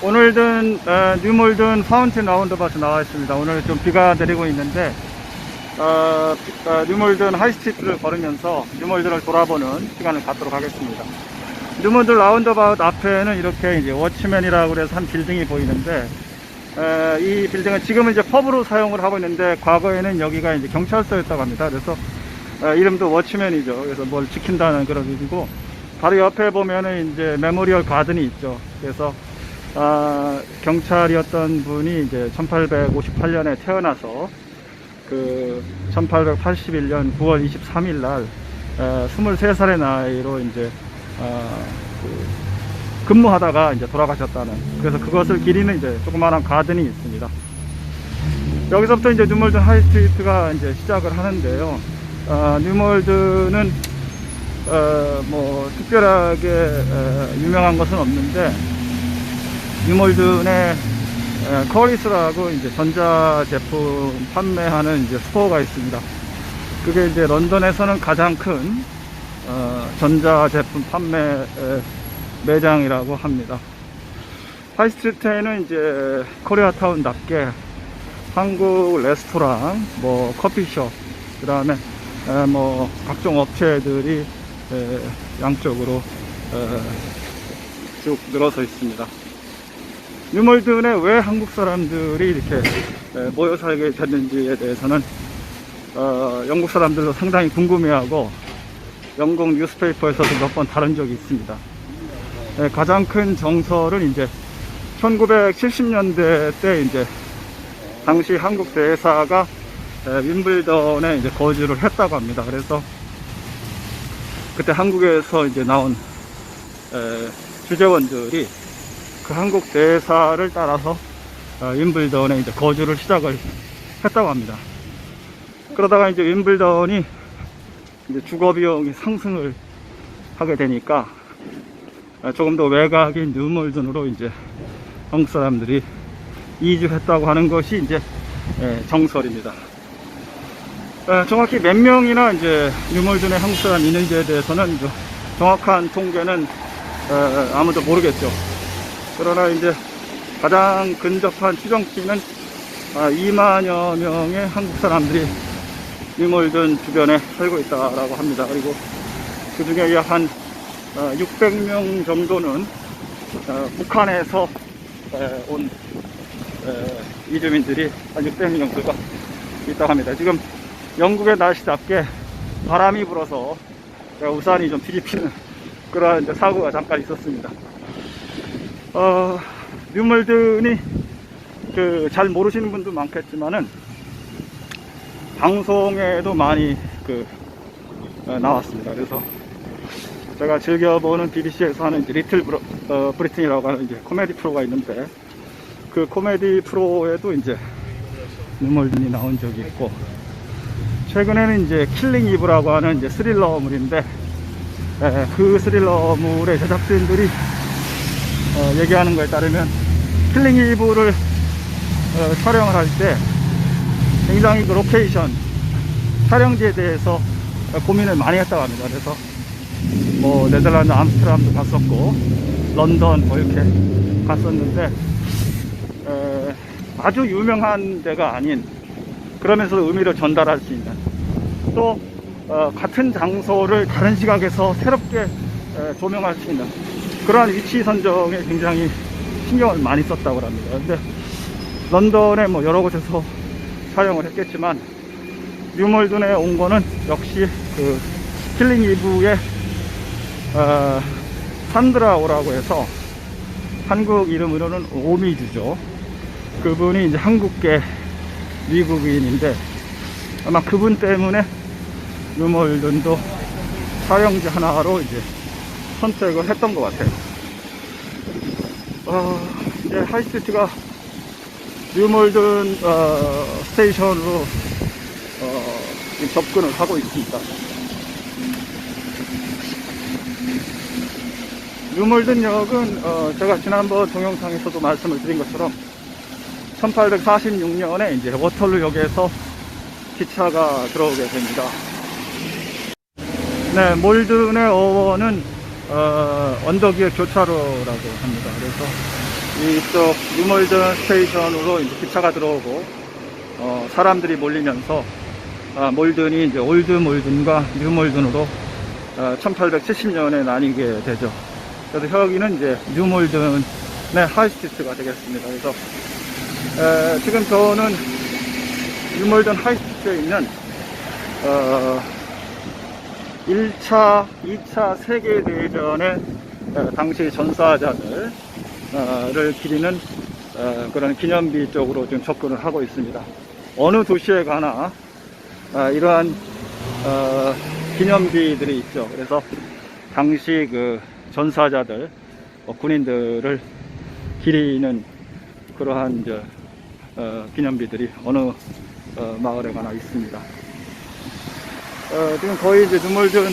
오늘은 어, 뉴몰든 파운틴 라운드밭에 나와 있습니다. 오늘 좀 비가 내리고 있는데 어, 비- 어, 뉴몰든 하이스트리트를 걸으면서 뉴몰든을 돌아보는 시간을 갖도록 하겠습니다. 뉴몰든 라운드밭 앞에는 이렇게 이제 워치맨이라고 그래서 한 빌딩이 보이는데 에, 이 빌딩은 지금은 이제 펍으로 사용을 하고 있는데 과거에는 여기가 이제 경찰서였다고 합니다. 그래서 어, 이름도 워치맨이죠. 그래서 뭘 지킨다는 그런 의미고 바로 옆에 보면은 이제 메모리얼 가든이 있죠. 그래서 아, 경찰이었던 분이 이제 1858년에 태어나서 그 1881년 9월 23일 날 에, 23살의 나이로 이제 아, 그 근무하다가 이제 돌아가셨다는 그래서 그것을 기리는 이제 조그마한 가든이 있습니다. 여기서부터 이제 뉴몰든 하이스트리트가 이제 시작을 하는데요. 아, 뉴몰드는 어, 뭐 특별하게 어, 유명한 것은 없는데 뉴몰든에 에, 커리스라고 이제 전자 제품 판매하는 이제 스토어가 있습니다. 그게 이제 런던에서는 가장 큰 어, 전자 제품 판매 에, 매장이라고 합니다. 하이스트리트에는 이제 코리아타운답게 한국 레스토랑, 뭐 커피숍, 그 다음에 뭐 각종 업체들이 에, 양쪽으로 에, 쭉 늘어서 있습니다. 뉴몰든에 왜 한국 사람들이 이렇게 에, 모여 살게 됐는지에 대해서는 어, 영국 사람들도 상당히 궁금해하고 영국 뉴스페이퍼에서도 몇 번 다룬 적이 있습니다. 에, 가장 큰 정설은 이제 1970년대 때 이제 당시 한국 대사가 에, 윈블던에 이제 거주를 했다고 합니다. 그래서 그때 한국에서 이제 나온 에, 주재원들이 그 한국 대사를 따라서 어, 윈블던에 이제 거주를 시작을 했다고 합니다. 그러다가 이제 윈블던이 이제 주거 비용이 상승을 하게 되니까 어, 조금 더 외곽인 뉴몰든으로 이제 한국 사람들이 이주했다고 하는 것이 이제 예, 정설입니다. 어, 정확히 몇 명이나 이제 뉴몰든에 한국 사람 있는지에 대해서는 정확한 통계는 어, 아무도 모르겠죠. 그러나 이제 가장 근접한 추정치는 아, 2만여 명의 한국 사람들이 뉴몰든 주변에 살고 있다라고 합니다. 그리고 그 중에 약한 600명 정도는 어, 북한에서 에, 온 에, 이주민들이 한 600명 정도가 있다고 합니다. 지금 영국의 날씨답게 바람이 불어서 우산이 좀 그러한 이제 사고가 잠깐 있었습니다. 어, 뉴멀든이 그 잘 모르시는 분도 많겠지만은 방송에도 많이 그 어, 나왔습니다. 그래서 제가 즐겨보는 BBC에서 하는 리틀 브로, 어, 브리튼이라고 하는 이제 코미디 프로가 있는데 그 코미디 프로에도 이제 뉴멀든이 나온 적이 있고 최근에는 이제 킬링 이브라고 하는 이제 스릴러물인데 에, 그 스릴러물의 제작진들이 어, 얘기하는 거에 따르면 킬링 이브를 어, 촬영을 할 때 굉장히 그 로케이션 촬영지에 대해서 어, 고민을 많이 했다고 합니다. 그래서 뭐 네덜란드 암스테르담도 갔었고 런던 뭐 이렇게 갔었는데 에, 아주 유명한 데가 아닌 그러면서도 의미를 전달할 수 있는 또 어, 같은 장소를 다른 시각에서 새롭게 에, 조명할 수 있는 그러한 위치 선정에 굉장히 신경을 많이 썼다고 합니다. 근데 런던에 뭐 여러 곳에서 촬영을 했겠지만 뉴몰든에 온 거는 역시 그 킬링 이브의 어, 산드라오라고 해서 한국 이름으로는 오미주죠. 그분이 이제 한국계 미국인인데 아마 그분 때문에 뉴몰든도 촬영지 하나로 이제 선택을 했던 것 같아요. 어, 이제 하이스트가 뉴몰든 어, 스테이션으로 어, 접근을 하고 있습니다. 뉴몰든 역은 어, 제가 지난번 동영상에서도 말씀을 드린 것처럼 1846년에 이제 워털루 역에서 기차가 들어오게 됩니다. 네, 몰든의 어원은 어, 언덕 위의 교차로라고 합니다. 그래서 이쪽 뉴몰든 스테이션으로 이제 기차가 들어오고 어, 사람들이 몰리면서 아, 몰든이 이제 올드 몰든과 뉴 몰든으로 어, 1870년에 나뉘게 되죠. 그래서 여기는 이제 뉴 몰든의 하이스트리트가 되겠습니다. 그래서 에, 지금 저는 뉴 몰든 하이스트리트에 있는 어, 1차, 2차 세계대전의 어, 당시 전사자들을 기리는 어, 그런 기념비 쪽으로 지금 접근을 하고 있습니다. 어느 도시에 가나 아, 이러한 어, 기념비들이 있죠. 그래서 당시 그 전사자들, 어, 군인들을 기리는 그러한 어, 기념비들이 어느 어, 마을에 가나 있습니다. 어, 지금 거의 이제 눈물든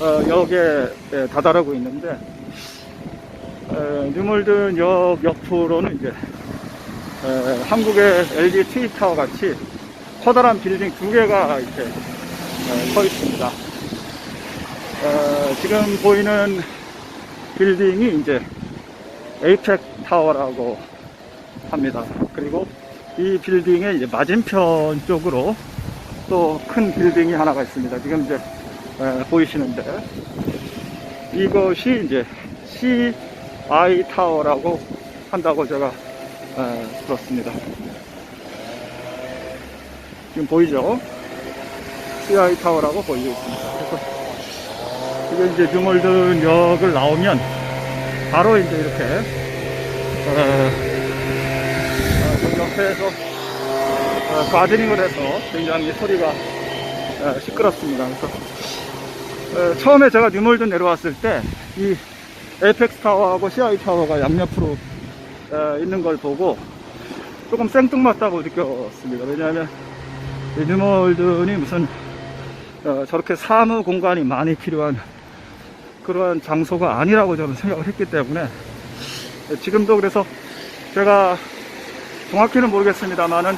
어, 역에 예, 다다르고 있는데 어, 뉴몰든 역 옆으로는 이제 에, 한국의 LG 트위타워 같이 커다란 빌딩 두 개가 이렇게 에, 서 있습니다. 어, 지금 보이는 빌딩이 이제 에이펙 타워라고 합니다. 그리고 이 빌딩의 이제 맞은편 쪽으로 또 큰 빌딩이 하나가 있습니다. 지금 이제 에, 보이시는데 이것이 이제 CI 타워라고 한다고 제가 에, 들었습니다. 지금 보이죠? CI 타워라고 보이고 있습니다. 이게 이제 뉴몰든 역을 나오면 바로 이제 이렇게 에, 어, 그 옆에서 어, 가드닝을 해서 굉장히 소리가 에, 시끄럽습니다. 그래서 에, 처음에 제가 뉴몰든 내려왔을 때 이 에이펙스 타워하고 CI 타워가 양옆으로 에, 있는 걸 보고 조금 생뚱맞다고 느꼈습니다. 왜냐하면 이 뉴몰든이 무슨 어, 저렇게 사무 공간이 많이 필요한 그러한 장소가 아니라고 저는 생각을 했기 때문에 에, 지금도 그래서 제가 정확히는 모르겠습니다만은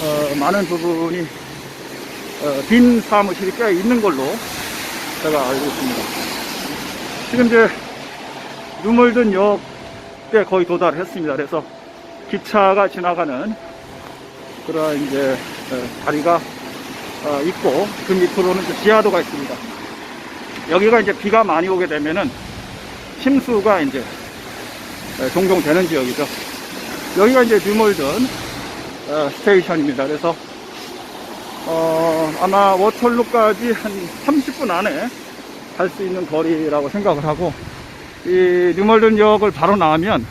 어, 많은 부분이 어, 빈 사무실이 꽤 있는 걸로 제가 알고 있습니다. 지금 이제 뉴몰든 역에 거의 도달했습니다. 그래서 기차가 지나가는 그런 이제 어, 다리가 어, 있고 그 밑으로는 지하도가 있습니다. 여기가 이제 비가 많이 오게 되면은 침수가 이제 에, 종종 되는 지역이죠. 여기가 이제 뉴몰든 어, 스테이션입니다. 그래서 어, 아마 워털루까지 한 30분 안에 갈 수 있는 거리라고 생각을 하고 이 뉴멀든 역을 바로 나오면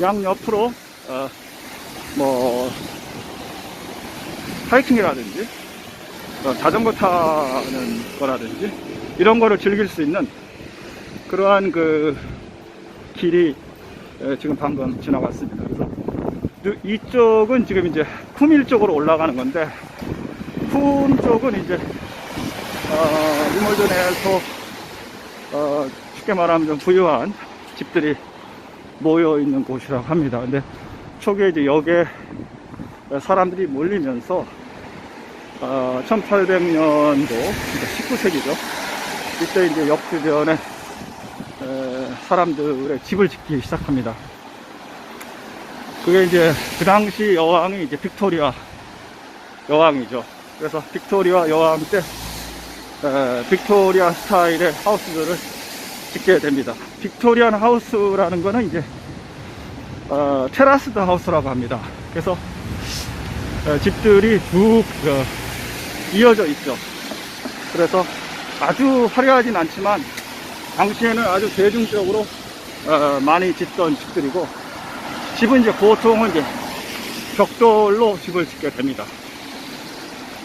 양 옆으로 어, 뭐 하이킹이라든지 어, 자전거 타는 거라든지 이런 거를 즐길 수 있는 그러한 그 길이 에, 지금 방금 지나갔습니다. 이쪽은 지금 이제 쿠밀 쪽으로 올라가는 건데 쿰 쪽은 이제 어, 유몰전에서 어, 쉽게 말하면 좀 부유한 집들이 모여 있는 곳이라고 합니다. 근데 초기에 이제 역에 사람들이 몰리면서 어, 1800년도 19세기죠. 이때 이제 역 주변에 에, 사람들의 집을 짓기 시작합니다. 그게 이제 그 당시 여왕이 이제 빅토리아 여왕이죠. 그래서 빅토리아 여왕 때 에, 빅토리아 스타일의 하우스들을 짓게 됩니다. 빅토리안 하우스라는 거는 이제 어, 테라스드 하우스라고 합니다. 그래서 에, 집들이 쭉 어, 이어져 있죠. 그래서 아주 화려하진 않지만 당시에는 아주 대중적으로 어, 많이 짓던 집들이고 집은 이제 보통은 이제 벽돌로 집을 짓게 됩니다.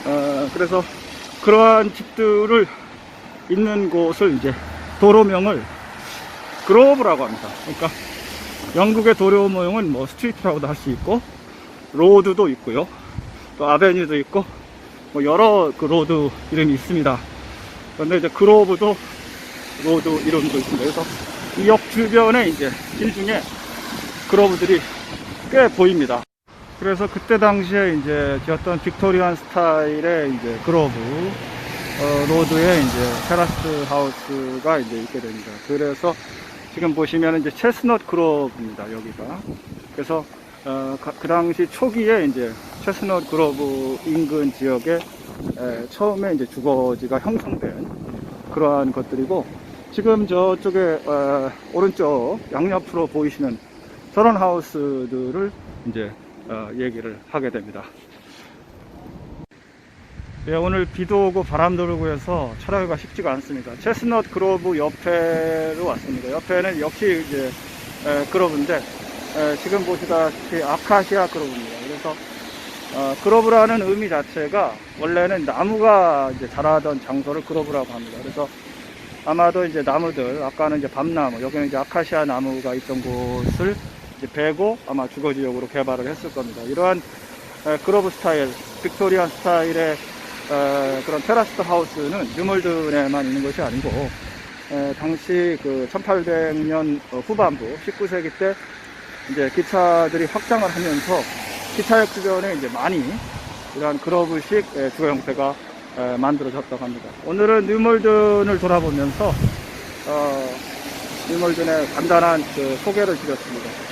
어, 그래서 그러한 집들을 있는 곳을 이제 도로명을 그로브라고 합니다. 그러니까 영국의 도로명은 뭐 스트리트라고도 할 수 있고 로드도 있고요. 또 아베뉴도 있고 뭐 여러 그 로드 이름이 있습니다. 그런데 이제 그로브도 로드 이름도 있습니다. 그래서 이 역 주변에 이제 길 중에 그로브들이 꽤 보입니다. 그래서 그때 당시에 이제 지었던 빅토리안 스타일의 이제 그로브 어, 로드에 이제 테라스 하우스가 이제 있게 됩니다. 그래서 지금 보시면 이제 체스넛 그로브입니다. 여기가. 그래서 어, 가- 그 당시 초기에 이제 체스넛 그로브 인근 지역에 에, 처음에 이제 주거지가 형성된 그러한 것들이고 지금 저쪽에 어, 오른쪽 양옆으로 보이시는 저런 하우스들을 이제 어, 얘기를 하게 됩니다. 예, 오늘 비도 오고 바람도 불고 해서 촬영하기가 쉽지가 않습니다. 체스넛 그로브 옆에로 왔습니다. 옆에는 역시 이제 에, 그로브인데 에, 지금 보시다시피 아카시아 그로브입니다. 그래서 어, 그로브라는 의미 자체가 원래는 나무가 이제 자라던 장소를 그로브라고 합니다. 그래서 아마도 이제 나무들 아까는 이제 밤나무 여기는 이제 아카시아 나무가 있던 곳을 이제 베고 아마 주거 지역으로 개발을 했을 겁니다. 이러한 에, 그로브 스타일, 빅토리안 스타일의 에, 그런 테라스 하우스는 뉴몰든에만 있는 것이 아니고 에, 당시 그 1800년 후반부 19세기 때 이제 기차들이 확장을 하면서 기차역 주변에 이제 많이 이러한 그로브식 에, 주거 형태가 에, 만들어졌다고 합니다. 오늘은 뉴몰든을 돌아보면서 어, 뉴몰든의 간단한 그 소개를 드렸습니다.